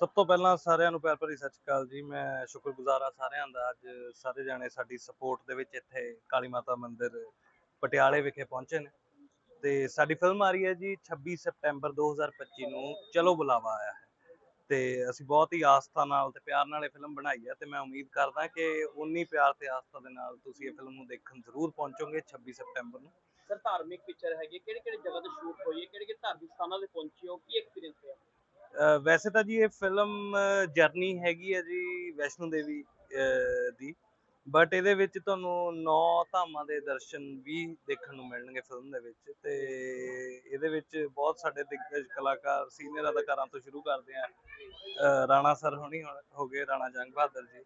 ਸਭ ਤੋਂ ਪਹਿਲਾਂ ਸਾਰਿਆਂ ਨੂੰ ਪਿਆਰ ਭਰੀ ਸਤਿ ਸ਼੍ਰੀ ਅਕਾਲ ਜੀ। ਮੈਂ ਸ਼ੁਕਰਗੁਜ਼ਾਰ ਹਾਂ ਸਾਰਿਆਂ ਦਾ। ਅੱਜ ਸਾਰੇ ਜਾਣੇ ਸਾਡੀ ਸਪੋਰਟ ਦੇ ਵਿੱਚ ਇੱਥੇ ਕਾਲੀ ਮਾਤਾ ਮੰਦਿਰ ਪਟਿਆਲੇ ਵਿਖੇ ਪਹੁੰਚੇ ਨੇ। ਤੇ ਸਾਡੀ ਫਿਲਮ ਆ ਰਹੀ ਹੈ ਜੀ 26 ਸਤੰਬਰ 2025 ਨੂੰ ਚਲੋ ਬੁਲਾਵਾ ਆਇਆ ਹੈ। ਤੇ ਅਸੀਂ ਬਹੁਤ ਹੀ ਆਸਥਾ ਨਾਲ ਤੇ ਪਿਆਰ ਨਾਲ ਇਹ ਫਿਲਮ ਬਣਾਈ ਹੈ ਤੇ ਮੈਂ ਉਮੀਦ ਕਰਦਾ ਕਿ ਉਨੀ ਪਿਆਰ ਤੇ ਆਸਥਾ ਦੇ ਨਾਲ ਤੁਸੀਂ ਇਹ ਫਿਲਮ ਨੂੰ ਦੇਖਣ ਜ਼ਰੂਰ ਪਹੁੰਚੋਗੇ 26 ਸਪਟੈਂਬਰ ਨੂੰ। ਸਰ, ਧਾਰਮਿਕ ਪਿਕਚਰ ਹੈਗੀ। ਕਿਹੜੇ ਕਿਹੜੇ ਜਗ੍ਹਾ ਤੇ ਸ਼ੂਟ ਹੋਈ ਹੈ? ਕਿਹੜੇ ਕਿਹੜੇ ਧਾਰਮਿਕ ਸਥਾਨਾਂ ਤੇ ਪਹੁੰਚੇ ਹੋ? ਕੀ ਐਕਸਪੀਰੀਅੰਸ ਰਿਹਾ? ਵੈਸੇ ਤਾਂ ਜੀ ਇਹ ਫਿਲਮ ਜਰਨੀ ਹੈਗੀ ਹੈ ਜੀ ਵੈਸ਼ਨੋ ਦੇਵੀ ਦੀ। ਬਟ ਇਹਦੇ ਵਿੱਚ ਤੁਹਾਨੂੰ ਨੌ ਧਾਮਾਂ ਦੇ ਦਰਸ਼ਨ ਵੀ ਦੇਖਣ ਨੂੰ ਮਿਲਣਗੇ ਫਿਲਮ ਦੇ ਵਿੱਚ। ਤੇ ਇਹਦੇ ਵਿੱਚ ਬਹੁਤ ਸਾਡੇ ਦਿੱਗਜ ਕਲਾਕਾਰ ਸੀਨੀਅਰ ਅਦਾਕਾਰਾਂ ਤੋਂ ਸ਼ੁਰੂ ਕਰਦੇ ਆ। ਰਾਣਾ ਸਰ ਹੋਣੀ ਹੋ ਗਏ, ਰਾਣਾ ਜੰਗ ਬਹਾਦਰ ਜੀ।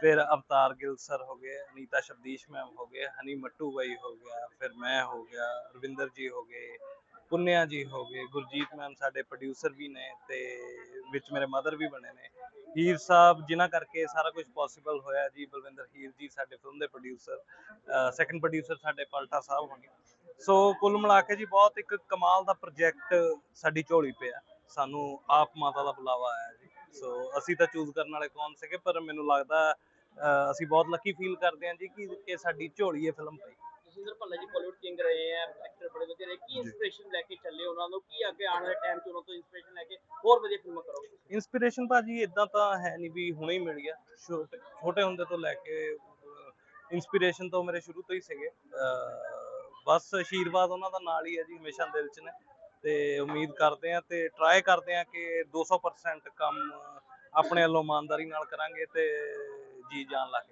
ਫਿਰ ਅਵਤਾਰ ਗਿੱਲ ਸਰ ਹੋ ਗਏ, ਅਨੀਤਾ ਸ਼ਬਦੀਸ਼ ਮੈਮ ਹੋ ਗਏ, ਹਨੀ ਮੱਟੂ ਬਾਈ ਹੋ ਗਿਆ, ਫਿਰ ਮੈਂ ਹੋ ਗਿਆ, ਰਵਿੰਦਰ ਜੀ ਹੋ ਗਏ। ਪੁੰਨਿਆ ਜੀ ਹੋ ਗਏ। ਗੁਰਜੀਤ ਮੈਮ ਸਾਡੇ ਪ੍ਰੋਡਿਊਸਰ ਵੀ ਨੇ ਤੇ ਵਿੱਚ ਮੇਰੇ ਮਦਰ ਵੀ ਬਣੇ ਨੇ। ਹੀਰ ਸਾਹਿਬ, ਜਿਨ੍ਹਾਂ ਕਰਕੇ ਸਾਰਾ ਕੁਝ ਪੋਸੀਬਲ ਹੋਇਆ ਜੀ, ਬਲਵਿੰਦਰ ਹੀਰ ਜੀ ਸਾਡੇ ਫਿਲਮ ਦੇ ਪ੍ਰੋਡਿਊਸਰ ਸੈਕੰਡ ਪ੍ਰੋਡਿਊਸਰ ਸਾਡੇ ਪਲਟਾ ਸਾਹਿਬ ਹੋਣੀ ਸੋ ਕੁੱਲ ਮਿਲਾ ਕੇ ਜੀ ਬਹੁਤ ਇੱਕ ਕਮਾਲ ਦਾ ਪ੍ਰੋਜੈਕਟ ਸਾਡੀ ਝੋਲੀ ਪਿਆ ਸਾਨੂੰ ਆਪ ਮਾਤਾ ਦਾ ਬੁਲਾਵਾ ਆਇਆ ਜੀ। ਸੋ ਅਸੀਂ ਤਾਂ ਚੂਜ਼ ਕਰਨ ਵਾਲੇ ਕੌਣ ਸੀਗੇ, ਪਰ ਮੈਨੂੰ ਲੱਗਦਾ ਅਸੀਂ ਬਹੁਤ ਲੱਕੀ ਫੀਲ ਕਰਦੇ ਹਾਂ ਜੀ ਕਿ ਕਿ ਸਾਡੀ ਝੋਲੀ ਇਹ ਫਿਲਮ ਪਈ ਜਸਿੰਦਰ ਭੱਲਾ ਜੀ ਬਾਲੀਵੁੱਡ ਕਿੰਗ ਰਹੇ ਹੈ ਐਕਟਰ ਬੜੇ ਵਧੀਆ ਰਹੇ ਕੀ ਇਨਸਪੀਰੇਸ਼ਨ ਲੈ ਕੇ ਚੱਲੇ ਉਹਨਾਂ ਨੂੰ? ਕੀ ਅੱਗੇ ਆਉਣ ਵਾਲੇ ਟਾਈਮ 'ਚ ਉਹਨਾਂ ਤੋਂ ਇਨਸਪੀਰੇਸ਼ਨ ਲੈ ਕੇ ਹੋਰ ਵਧੀਆ ਫਿਲਮਾਂ ਕਰੋਗੇ ਤੁਸੀਂ? ਇਨਸਪੀਰੇਸ਼ਨ ਭਾਜੀ ਇਦਾਂ ਤਾਂ ਹੈ ਨਹੀਂ ਵੀ ਹੁਣੇ ਹੀ ਮਿਲ ਗਿਆ। ਛੋਟੇ ਛੋਟੇ ਹੁੰਦੇ ਤੋਂ ਲੈ ਕੇ ਇਨਸਪੀਰੇਸ਼ਨ ਤੋਂ ਮੇਰੇ ਸ਼ੁਰੂ ਤੋਂ ਹੀ ਸੀਗੇ। ਅਹ ਬਸ ਆਸ਼ੀਰਵਾਦ ਉਹਨਾਂ ਦਾ ਨਾਲ ਹੀ ਹੈ ਜੀ ਹਮੇਸ਼ਾ ਦਿਲ 'ਚ ਨੇ। ਤੇ ਉਮੀਦ ਕਰਦੇ ਆ ਤੇ ਟਰਾਈ ਕਰਦੇ ਆ ਕਿ 200% ਕੰਮ ਆਪਣੇ ਵੱਲੋਂ ਇਮਾਨਦਾਰੀ ਨਾਲ ਕਰਾਂਗੇ ਤੇ ਜੀ ਜਾਨ ਲਾ ਕੇ